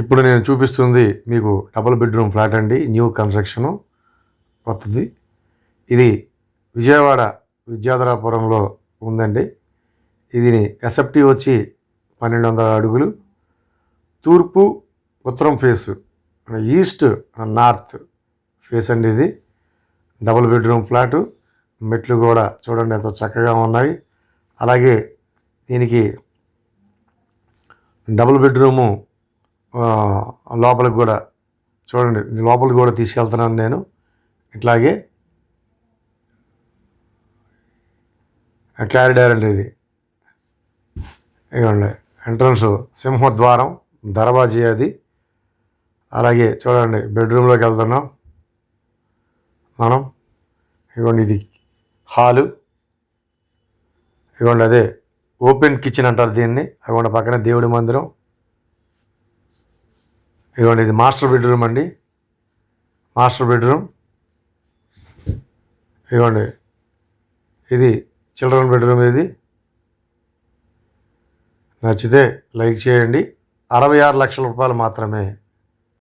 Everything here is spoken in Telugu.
ఇప్పుడు నేను చూపిస్తుంది మీకు డబుల్ బెడ్రూమ్ ఫ్లాట్ అండి న్యూ కన్స్ట్రక్షను కొత్తది. ఇది విజయవాడ విద్యాధరాపురంలో ఉందండి. ఇది ఎస్ఎఫ్టీ వచ్చి పన్నెండు వందల అడుగులు. తూర్పు ఉత్తరం ఫేసు ఈస్ట్ నార్త్ ఫేస్ అండి ఇది. డబుల్ బెడ్రూమ్ ఫ్లాటు మెట్లు కూడా చూడండి ఎంతో చక్కగా ఉన్నాయి. అలాగే దీనికి డబుల్ బెడ్రూము లోపలికి కూడా చూడండి లోపలికి కూడా తీసుకెళ్తున్నాను నేను. ఇట్లాగే క్యారిడార్ అండి ఇది. ఇవ్వండి ఎంట్రన్స్ సింహద్వారం దర్వాజీ అది. అలాగే చూడండి బెడ్రూమ్లోకి వెళ్తున్నాం మనం. ఇవ్వండి ఇది హాలు. ఇవ్వండి అదే ఓపెన్ కిచెన్ అంటారు దీన్ని. అవ్వండి పక్కన దేవుడి మందిరం. ఇవ్వండి ఇది మాస్టర్ బెడ్రూమ్ అండి. Master bedroom. ఇవ్వండి ఇది చిల్డ్రన్ బెడ్రూమ్ ఇది. నచ్చితే లైక్ చేయండి. అరవై ఆరు లక్షల రూపాయలు మాత్రమే